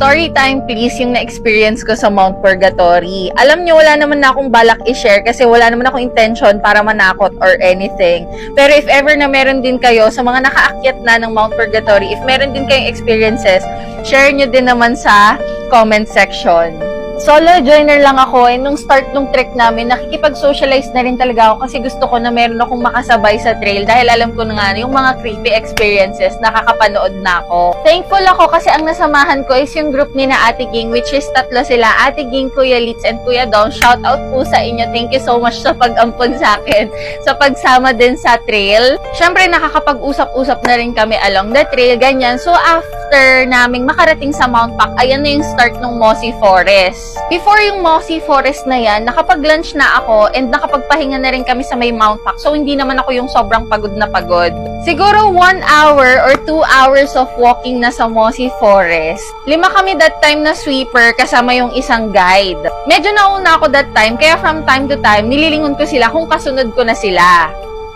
story time please yung na-experience ko sa Mount Purgatory. Alam nyo, wala naman na akong balak i-share kasi wala naman akong intention para manakot or anything. Pero if ever na meron din kayo sa mga nakaakyat na ng Mount Purgatory, if meron din kayong experiences, share nyo din naman sa comment section. Solo joiner lang ako and nung start nung trek namin, nakikipag-socialize na rin talaga ako kasi gusto ko na meron akong makasabay sa trail dahil alam ko na nga yung mga creepy experiences, nakakapanood na ako. Thankful ako kasi ang nasamahan ko is yung group ni na Ate Ging which is tatlo sila, Ate Ging, Kuya Litz, and Kuya Dong. Shout out po sa inyo. Thank you so much sa pag-ampon sa akin, sa pagsama din sa trail. Syempre, nakakapag-usap-usap na rin kami along the trail, ganyan. So, after naming makarating sa Mount Pac, ayan na yung start ng Mossy Forest. Before yung Mossy Forest na yan, nakapag-lunch na ako and nakapagpahinga na rin kami sa may Mount Pac. So, hindi naman ako yung sobrang pagod na pagod. Siguro one hour or two hours of walking na sa Mossy Forest. Lima kami that time na sweeper kasama yung isang guide. Medyo nauna ako that time, kaya from time to time, nililingon ko sila kung kasunod ko na sila.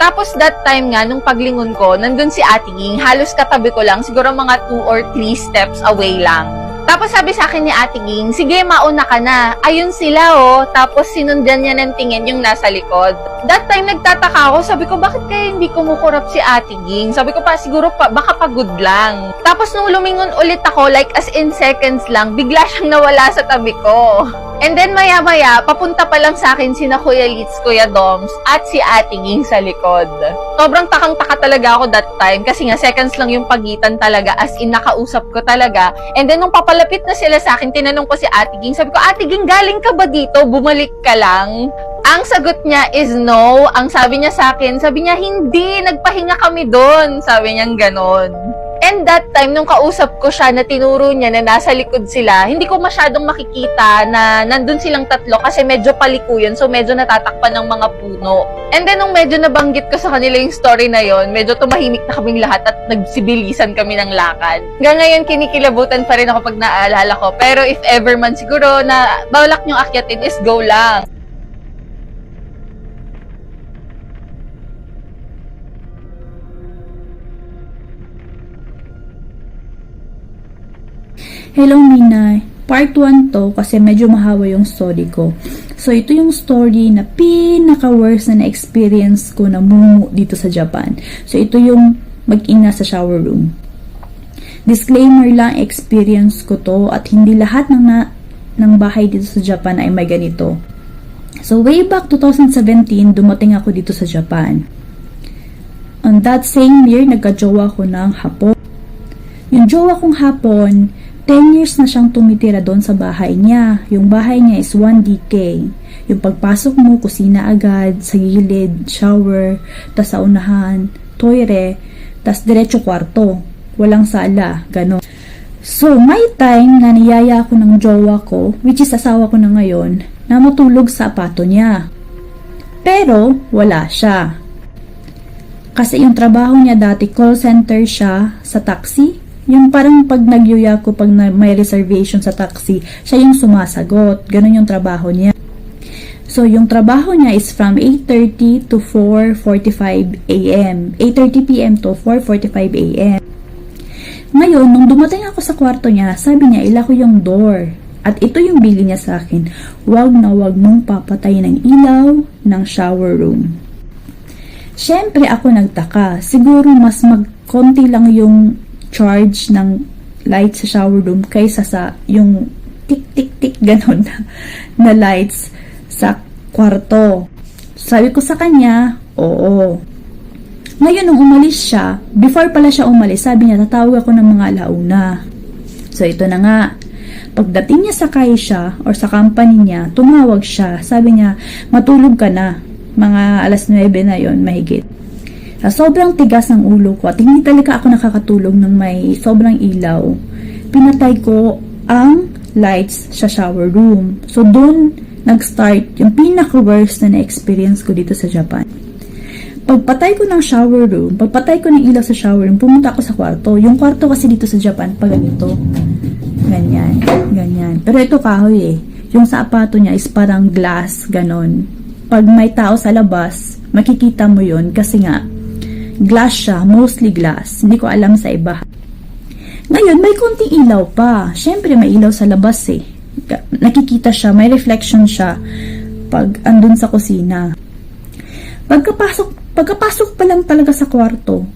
Tapos that time nga, nung paglingon ko, nandun si Ate Ging, halos katabi ko lang, siguro mga 2 or 3 steps away lang. Tapos sabi sa akin ni Ate Ging, sige mauna ka na. Ayun sila oh. Tapos sinundan niya ng tingin yung nasa likod. That time nagtataka ako, sabi ko bakit kaya hindi kumukurap si Ate Ging? Sabi ko pa siguro pa, baka pagod lang. Tapos nung lumingon ulit ako, like as in seconds lang, bigla siyang nawala sa tabi ko. And then maya-maya, papunta pa lang sa akin sina Kuya Litz, Kuya Doms, at si Ate Ging sa likod. Sobrang takang-taka talaga ako that time kasi nga seconds lang yung pagitan talaga as in nakausap ko talaga. And then nung papalapit na sila sa akin, tinanong ko si Ate Ging, sabi ko, Ate Ging, galing ka ba dito? Bumalik ka lang? Ang sagot niya is no. Ang sabi niya sa akin, sabi niya, hindi, nagpahinga kami doon. Sabi niya ganon. And that time, nung kausap ko siya na tinuro niya na nasa likod sila, hindi ko masyadong makikita na nandun silang tatlo kasi medyo paliko yun. So, medyo natatakpan ng mga puno. And then, nung medyo nabanggit ko sa kanila yung story na yon medyo tumahimik na kaming lahat at nagsibilisan kami ng lakad. Hanggang ngayon, kinikilabutan pa rin ako pag naaalala ko. Pero if ever man siguro na balak niyong akyatin is go lang. Hello Minay. Part 1 to kasi medyo mahawa yung story ko. So ito yung story na pinaka-worst na na-experience ko na mumu dito sa Japan. So ito yung mag-ina sa shower room. Disclaimer lang, experience ko to at hindi lahat ng, na, ng bahay dito sa Japan ay may ganito. So way back 2017, dumating ako dito sa Japan. On that same year, nagka-jowa ko ng hapon. Yung jowa kong hapon, 10 years na siyang tumitira doon sa bahay niya. Yung bahay niya is 1DK. Yung pagpasok mo, kusina agad, sa gilid, shower, tas sa unahan, toire, tas diretso kwarto. Walang sala, gano'n. So, may time na niyaya ako ng jowa ko, which is asawa ko na ngayon, na matulog sa apato niya. Pero, wala siya. Kasi yung trabaho niya dati, call center siya sa taxi. Yung parang pag nagyuya ko, pag na, may reservation sa taxi, siya yung sumasagot. Ganun yung trabaho niya. So, yung trabaho niya is from 8.30 to 4.45 a.m. 8.30 p.m. to 4.45 a.m. Ngayon, nung dumating ako sa kwarto niya, sabi niya, ila ko yung door. At ito yung bili niya sa akin, wag na wag mong papatay ng ilaw ng shower room. Siyempre ako nagtaka. Siguro mas magkonti lang yung charge ng light sa shower room kaysa sa yung tik-tik-tik ganon na, na lights sa kwarto. Sabi ko sa kanya, oo. Ngayon, nung umalis siya, before pala siya umalis, sabi niya, tatawag ako ng mga alauna. So, ito na nga. Pagdating niya sa siya or sa company niya, tumawag siya. Sabi niya, matulog ka na. Mga alas 9 na yon mahigit. Sa sobrang tigas ng ulo ko at hindi talaga ako nakakatulog ng may sobrang ilaw, pinatay ko ang lights sa shower room. So, doon nag-start yung pinaka-worst na na-experience ko dito sa Japan. Pagpatay ko ng shower room, pagpatay ko ng ilaw sa shower room, pumunta ako sa kwarto. Yung kwarto kasi dito sa Japan, pag ganito. Ganyan, ganyan. Pero ito kahoy eh. Yung sa apato niya is parang glass, ganon. Pag may tao sa labas, makikita mo yon kasi nga, glass siya, mostly glass. Hindi ko alam sa iba. Ngayon, may konting ilaw pa. Siyempre, may ilaw sa labas eh. Nakikita siya, may reflection siya pag andun sa kusina. Pagkapasok, pagkapasok pa lang talaga sa kwarto,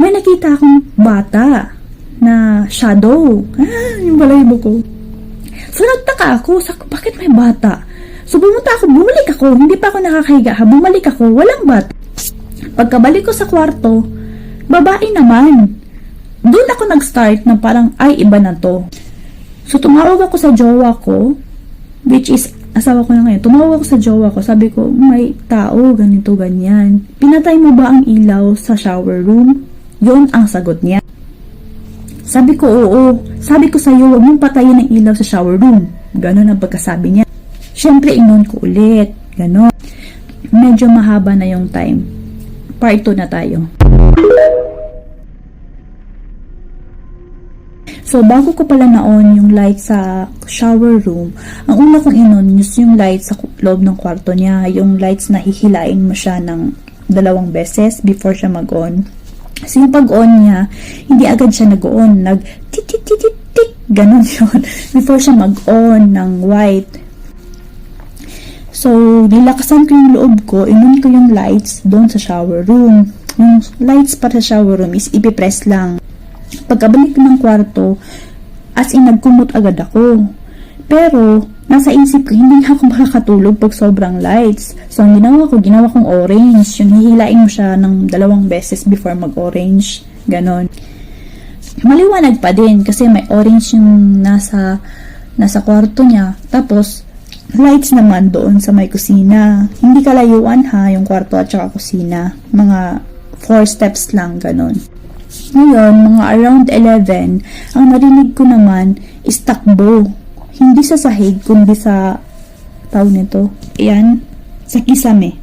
may nakita akong bata na shadow. Ah, yung balahibo ko. So, nagtaka ako. Sa, bakit may bata? So, pumunta ako, bumalik ako. Hindi pa ako nakakahiga ha. Bumalik ako, walang bata. Pagkabalik ko sa kwarto, babae naman. Doon ako nag-start na parang, ay, iba na to. So, tumawag ako sa jowa ko, which is, asawa ko na ngayon. Tumawag ako sa jowa ko, sabi ko, may tao, ganito, ganyan. Pinatay mo ba ang ilaw sa shower room? Yun ang sagot niya. Sabi ko, oo. Sabi ko sa'yo, huwag mong patayin ang ilaw sa shower room. Ganon ang pagkasabi niya. Siyempre, inon ko ulit. Ganon. Medyo mahaba na yung time. Part 2 na tayo. So, bago ko pala na-on yung light sa shower room, ang una kong inon is yung light sa loob ng kwarto niya. Yung lights na hihilain mo siya ng dalawang beses before siya mag-on. Kasi yung pag-on niya, hindi agad siya nag-on. Nag tik tik tik tik tik ganun yun. Before siya mag-on ng white. So, nilakasan ko yung loob ko, inon ko yung lights doon sa shower room. Yung lights para sa shower room is ipipress lang. Pagkabalik ng kwarto, as in nagkumot agad ako. Pero, nasa isip ko, hindi ako makakatulog pag sobrang lights. So, ang ginawa ko, ginawa kong orange. Yung hihilain mo siya ng dalawang beses before mag-orange. Ganon. Maliwanag pa din kasi may orange yung nasa nasa kwarto niya. Tapos, lights naman doon sa may kusina. Hindi kalayuan ha, yung kwarto at saka kusina. Mga four steps lang, ganon. Ngayon, mga around 11, ang narinig ko naman is takbo. Hindi sa sahig, kundi sa tawag nito. Ayan, sa kisame.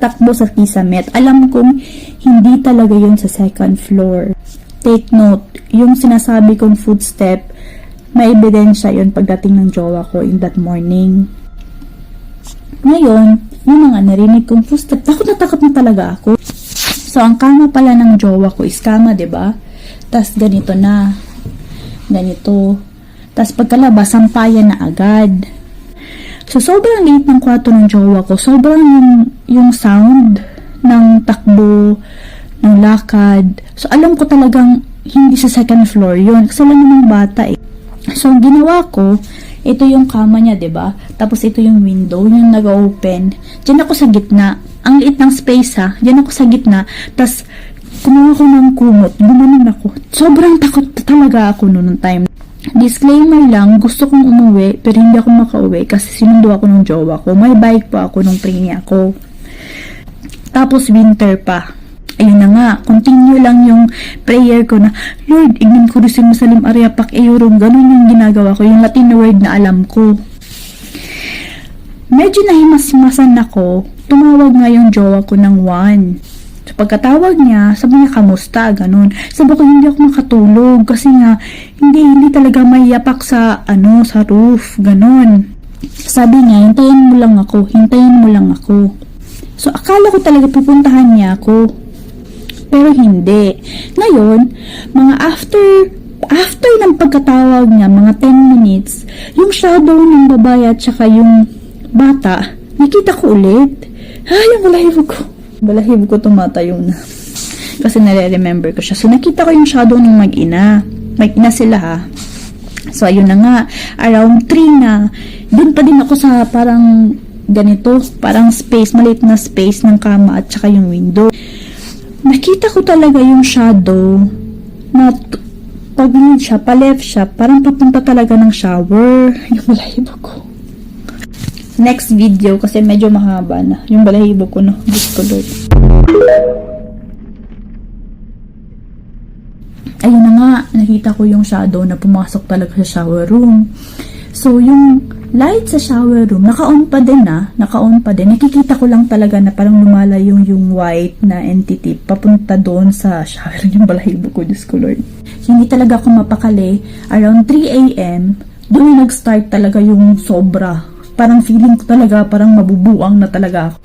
Takbo sa kisame. At alam kong hindi talaga yun sa second floor. Take note, yung sinasabi kong footstep, may ebidensya yun pagdating ng jowa ko in that morning. Ngayon, yung mga narinig kong footstep, takot na takot na talaga ako. So, ang kama pala ng jowa ko is kama, ba? Tas ganito na. Ganito. Tas pagkalabas, sampayan na agad. So, sobrang liit ng kwarto ng jowa ko. Sobrang yung, yung sound ng takbo, ng lakad. So, alam ko talagang hindi sa second floor yun. Kasi alam namang bata eh. So, ginawa ko, ito yung kama niya, ba? Tapos ito yung window, yung nag-open. Diyan ako sa gitna. Ang liit ng space ha. Diyan ako sa gitna. Tapos kumuha ko ng kumot. Gumanon ako. Sobrang takot talaga ako noon time. Disclaimer lang, gusto kong umuwi pero hindi ako makauwi kasi sinundo ako ng jowa ko. May bike pa ako nung preña ko. Tapos winter pa. Ayun na nga, continue lang yung prayer ko na, Lord, ignin ko rin masalim ariapak eorum. Ganun yung ginagawa ko, yung Latin word na alam ko. Medyo nahimas-himasan ako, tumawag nga yung jowa ko ng one. So, pagkatawag niya, sabi niya, kamusta? Ganun. Sabi ko, hindi ako makatulog kasi nga, hindi, hindi talaga may yapak sa, ano, sa roof. Ganun. Sabi niya, hintayin mo lang ako, hintayin mo lang ako. So, akala ko talaga pupuntahan niya ako. Pero hindi. Ngayon, mga after after ng pagkatawag niya, mga 10 minutes, yung shadow ng babae at saka yung bata, nakita ko ulit. Ay, yung balahibo ko. Balahibo ko tumatayo na. Kasi nare-remember ko siya. So, nakita ko yung shadow ng mag-ina. Mag-ina sila ha. So, ayun na nga. Around 3 na. Doon pa din ako sa parang ganito. Parang space, maliit na space ng kama at saka yung window nakita ko talaga yung shadow na pag siya, pa-left siya, parang papunta talaga ng shower. Yung balahibo ko. Next video, kasi medyo mahaba na. Yung balahibo ko, no? Lord. Ayun na nga, nakita ko yung shadow na pumasok talaga sa shower room. So, yung light sa shower room, naka-on pa din na, naka-on pa din. Nakikita ko lang talaga na parang lumalayo yung white na entity papunta doon sa shower. Yung balahibo ko, Diyos ko Lord. Hindi talaga ako mapakali. Around 3 a.m., doon nag-start talaga yung sobra. Parang feeling ko talaga, parang mabubuang na talaga ako.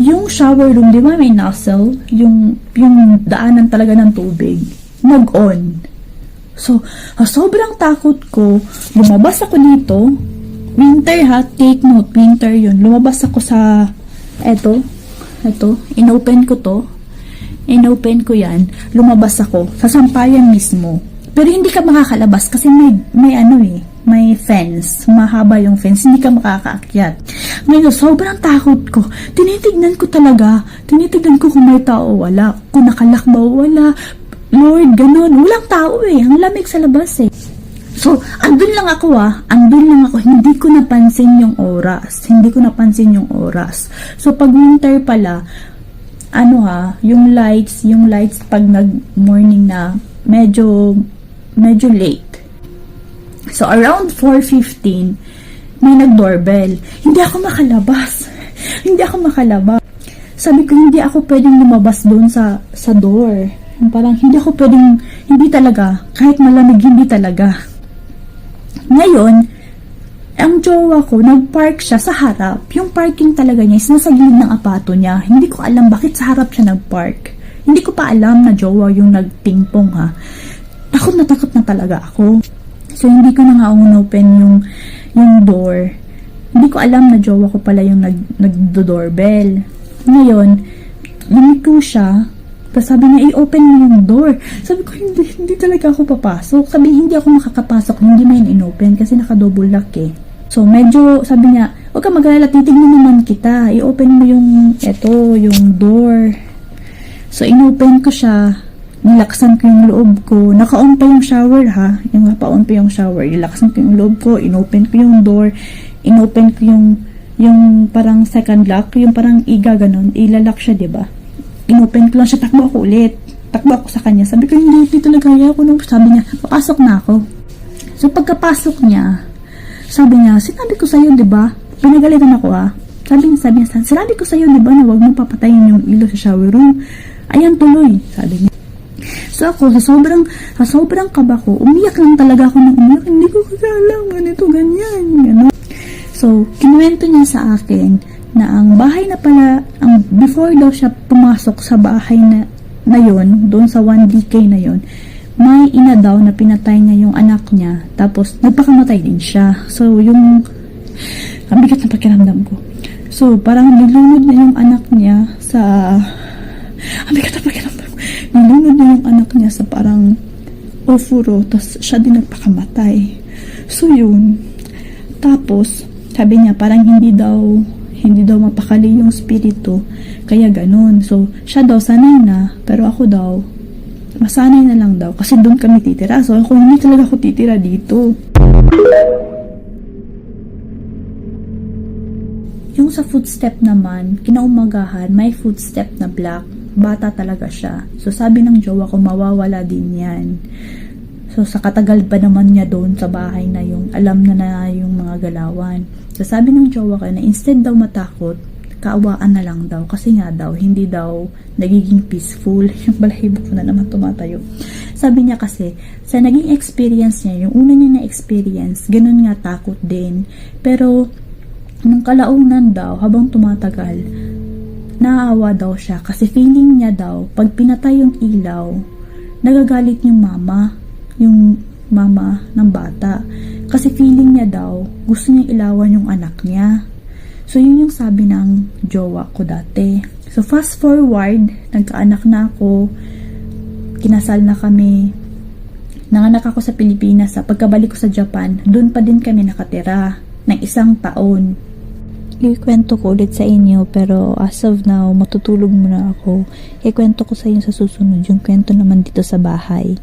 Yung shower room, di ba may nozzle? Yung, yung daanan talaga ng tubig. nag-on. So, sobrang takot ko. Lumabas ako dito. Winter ha, take note, winter yun. Lumabas ako sa, eto, eto, inopen ko to. Inopen ko yan. Lumabas ako sa sampayan mismo. Pero hindi ka makakalabas kasi may, may ano eh, may fence. Mahaba yung fence, hindi ka makakaakyat. Ngayon, sobrang takot ko. Tinitignan ko talaga. Tinitignan ko kung may tao wala. Kung nakalak ba o wala. Lord, ganun. Walang tao eh. Ang lamig sa labas eh. So, andun lang ako ah. Andun lang ako. Hindi ko napansin yung oras. Hindi ko napansin yung oras. So, pag winter pala, ano ha, yung lights, yung lights pag nag-morning na, medyo, medyo late. So, around 4.15, may nag-doorbell. Hindi ako makalabas. hindi ako makalabas. Sabi ko, hindi ako pwedeng lumabas doon sa, sa door. Yung Parang, hindi ako pwedeng, hindi talaga. Kahit malamig, hindi talaga. Ngayon, ang jowa ko, nag-park siya sa harap. Yung parking talaga niya is nasa gilid ng apato niya. Hindi ko alam bakit sa harap siya nag-park. Hindi ko pa alam na jowa yung nag-pingpong ha. Takot na takot na talaga ako. So, hindi ko na nga open yung, yung door. Hindi ko alam na jowa ko pala yung nag, nag-doorbell. Ngayon, lumiko siya. Tapos sabi niya, i-open mo yung door. Sabi ko, hindi, hindi talaga ako papasok. Sabi, hindi ako makakapasok. Hindi mo yun in-open kasi naka-double lock eh. So, medyo, sabi niya, huwag ka mag-alala, titignan naman kita. I-open mo yung, eto, yung door. So, in-open ko siya. Nilaksan ko yung loob ko. Naka-on pa yung shower ha. Yung pa-on pa yung shower. Nilaksan ko yung loob ko. In-open ko yung door. In-open ko yung yung parang second lock. Yung parang iga ganon. Ilalak siya, di ba? In-open ko lang siya. Takbo ako ulit. Takbo ako sa kanya. Sabi ko, hindi, hindi talaga kaya ako. nung- Sabi niya, papasok na ako. So, pagkapasok niya, sabi niya, sinabi ko sa'yo, di ba? Pinagalitan ako ah. Sabi niya, sabi niya, sinabi ko sa'yo, di ba, na huwag mo papatayin yung ilo sa shower room. Ayan, tuloy. Sabi niya. So ako, sa sobrang, sa sobrang kaba ko, umiyak lang talaga ako ng umiyak. Hindi ko kakalam, ganito, ganyan, gano'n. So, kinuwento niya sa akin na ang bahay na pala, ang before daw siya pumasok sa bahay na, na yon, doon sa 1DK na yon, may ina daw na pinatay niya yung anak niya, tapos nagpakamatay din siya. So, yung, ang bigat na pakiramdam ko. So, parang nilunod niya yung anak niya sa, ang bigat na pakiramdam ko. Nilunod niya yung anak niya sa parang ofuro, tapos siya din nagpakamatay. So, yun. Tapos, sabi niya, parang hindi daw, hindi daw mapakali yung spirito. Kaya ganun. So, siya daw sanay na, pero ako daw, masanay na lang daw. Kasi doon kami titira. So, ako hindi talaga ako titira dito. Yung sa footstep naman, kinaumagahan, may footstep na black. Bata talaga siya. So, sabi ng jowa ko, mawawala din yan. So, sa katagal pa naman niya doon sa bahay na yung, alam na na yung mga galawan. So, sabi ng jowa ko na instead daw matakot, kaawaan na lang daw. Kasi nga daw, hindi daw nagiging peaceful. Yung balahibo ko na naman tumatayo. Sabi niya kasi, sa naging experience niya, yung una niya na experience, ganun nga takot din. Pero, nung kalaunan daw, habang tumatagal, naawa daw siya kasi feeling niya daw, pag pinatay yung ilaw, nagagalit yung mama, yung mama ng bata. Kasi feeling niya daw, gusto niya ilawan yung anak niya. So, yun yung sabi ng jowa ko dati. So, fast forward, nagkaanak na ako, kinasal na kami, nanganak ako sa Pilipinas. Sa pagkabalik ko sa Japan, doon pa din kami nakatira ng isang taon. Ikwento ko ulit sa inyo pero as of now, matutulog muna ako. Ikwento ko sa inyo sa susunod yung kwento naman dito sa bahay.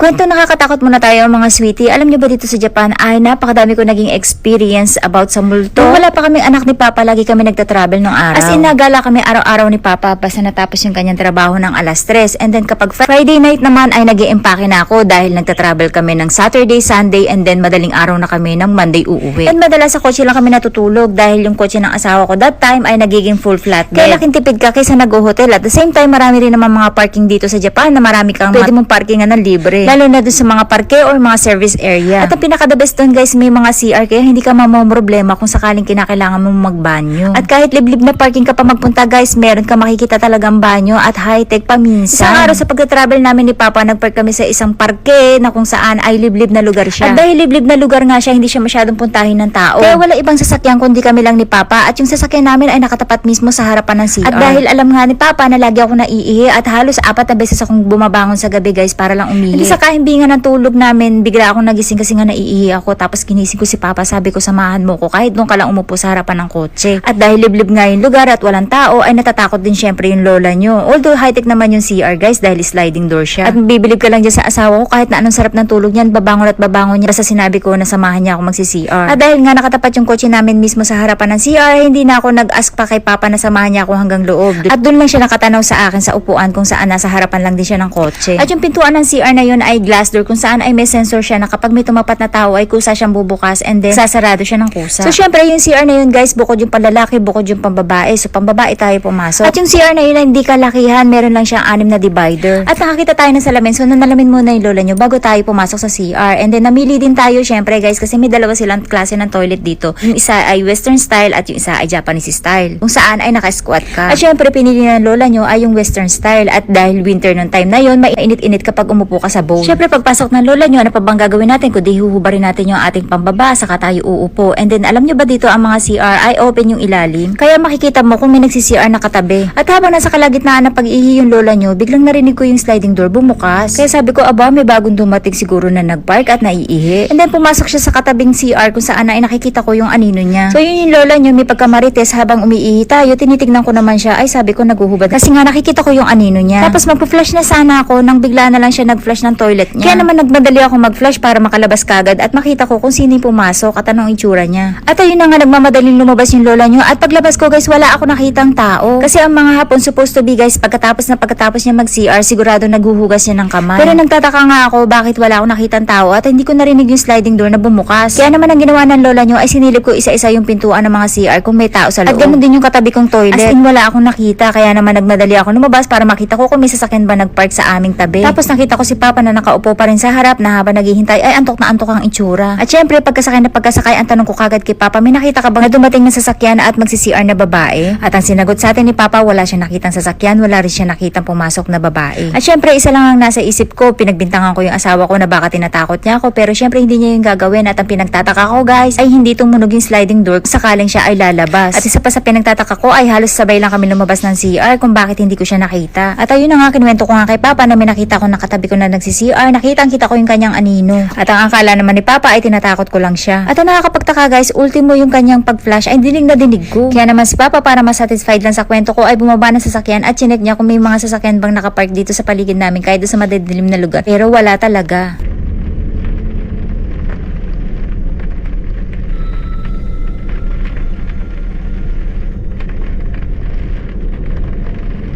Kwento nakakatakot muna tayo mga sweetie. Alam niyo ba dito sa Japan ay napakadami ko naging experience about sa multo. Nung wala pa kaming anak ni Papa, lagi kami nagta-travel ng araw. As in, nagala kami araw-araw ni Papa basta natapos yung kanyang trabaho ng alas 3. And then kapag Friday night naman ay nag empake na ako dahil nagta-travel kami ng Saturday, Sunday, and then madaling araw na kami ng Monday uuwi. And madalas sa kotse lang kami natutulog dahil yung kotse ng asawa ko that time ay nagiging full flat bed. Kaya laking tipid ka kaysa nag-hotel. At the same time, marami rin naman mga parking dito sa Japan na marami kang pwede mong parkingan na libre. Lalo na dun sa mga parke or mga service area. At ang pinaka the best dun guys, may mga CR kaya hindi ka mamamroblema kung sakaling kinakailangan mo magbanyo. At kahit liblib na parking ka pa magpunta guys, meron ka makikita talagang banyo at high-tech pa minsan. Isang araw sa pagka-travel namin ni Papa, nagpark kami sa isang parke na kung saan ay liblib na lugar siya. At dahil liblib na lugar nga siya, hindi siya masyadong puntahin ng tao. Kaya wala ibang sasakyan kundi kami lang ni Papa at yung sasakyan namin ay nakatapat mismo sa harapan ng CR. At dahil alam nga ni Papa na lagi ako naiihi at halos apat na beses akong bumabangon sa gabi guys para lang umihi. Kahimbingan ng tulog namin, bigla akong nagising kasi nga naiihi ako tapos ginising ko si Papa sabi ko samahan mo ko kahit doon ka lang umupo sa harapan ng kotse. At dahil liblib nga yung lugar at walang tao ay natatakot din syempre yung lola nyo. Although high-tech naman yung CR guys dahil sliding door siya. At bibilib ka lang dyan sa asawa ko kahit na anong sarap ng tulog niyan, babangon at babangon niya sa sinabi ko na samahan niya ako magsi-CR. At dahil nga nakatapat yung kotse namin mismo sa harapan ng CR, hindi na ako nag-ask pa kay Papa na samahan niya ako hanggang loob. At doon lang siya nakatanaw sa akin sa upuan kung saan nasa harapan lang din siya ng kotse. At yung pintuan ng CR na yun ay glass door kung saan ay may sensor siya na kapag may tumapat na tao ay kusa siyang bubukas and then sasarado siya ng kusa. So syempre yung CR na yun guys, bukod yung panlalaki, bukod yung pambabae. So pambabae tayo pumasok. At yung CR na yun ay hindi kalakihan, meron lang siyang anim na divider. At nakakita tayo ng salamin. So nanalamin muna yung lola nyo bago tayo pumasok sa CR. And then namili din tayo syempre guys kasi may dalawa silang klase ng toilet dito. Yung isa ay western style at yung isa ay Japanese style. Kung saan ay naka-squat ka. At syempre pinili ng lola nyo ay yung western style at dahil winter nung time na yon mainit-init kapag umupo ka sa bowl. Syempre pagpasok ng lola nyo, ano pa bang gagawin natin kundi huhubarin natin yung ating pambaba saka tayo uupo. And then alam nyo ba dito ang mga CR ay open yung ilalim. Kaya makikita mo kung may nagsi-CR na katabi. At habang nasa kalagitnaan ng pag-ihi yung lola nyo, biglang narinig ko yung sliding door bumukas. Kaya sabi ko, aba may bagong dumating siguro na nagpark at naiihi. And then pumasok siya sa katabing CR kung saan ay nakikita ko yung anino niya. So yun yung lola nyo, may pagkamarites habang umiihi tayo, tinitignan ko naman siya, ay sabi ko naguhubad. Kasi nga nakikita ko yung anino niya. Tapos magpa-flush na sana ako nang bigla na lang siya nag-flush ng toilet niya. Kaya naman nagmadali ako mag-flush para makalabas kagad at makita ko kung sino yung pumasok at anong itsura niya. At ayun na nga nagmamadaling lumabas yung lola nyo at paglabas ko guys wala ako nakitang tao. Kasi ang mga hapon supposed to be guys pagkatapos na pagkatapos niya mag-CR sigurado naghuhugas siya ng kamay. Pero nagtataka nga ako bakit wala akong nakitang tao at hindi ko narinig yung sliding door na bumukas. Kaya naman ang ginawa ng lola nyo ay sinilip ko isa-isa yung pintuan ng mga CR kung may tao sa loob. At ganun din yung katabi kong toilet. As in wala akong nakita kaya naman nagmadali ako lumabas para makita ko kung may sasakyan ba nagpark sa aming tabi. Tapos nakita ko si Papa na nakaupo pa rin sa harap na habang naghihintay ay antok na antok ang itsura. At syempre pagkasakay na pagkasakay ang tanong ko kagad kay Papa may nakita ka ba na dumating na sasakyan at magsi-CR na babae? At ang sinagot sa atin ni Papa wala siya nakitang sasakyan, wala rin siya nakitang pumasok na babae. At syempre isa lang ang nasa isip ko, pinagbintangan ko yung asawa ko na baka tinatakot niya ako pero syempre hindi niya yung gagawin at ang pinagtataka ko guys ay hindi tumunog yung sliding door sakaling siya ay lalabas. At isa pa sa pinagtataka ko ay halos sabay lang kami lumabas ng CR kung bakit hindi ko siya nakita. At ayun na nga kinuwento ko nga kay Papa na may nakita ko nakatabi ko na nagsi-CR, nakita kita ko yung kanyang anino. At ang akala naman ni Papa ay tinatakot ko lang siya. At ang nakakapagtaka guys, ultimo yung kanyang pag-flash ay dinig na dinig ko. Kaya naman si Papa para masatisfied lang sa kwento ko ay bumaba ng sasakyan at chinek niya kung may mga sasakyan bang nakapark dito sa paligid namin kahit sa madidilim na lugar. Pero wala talaga.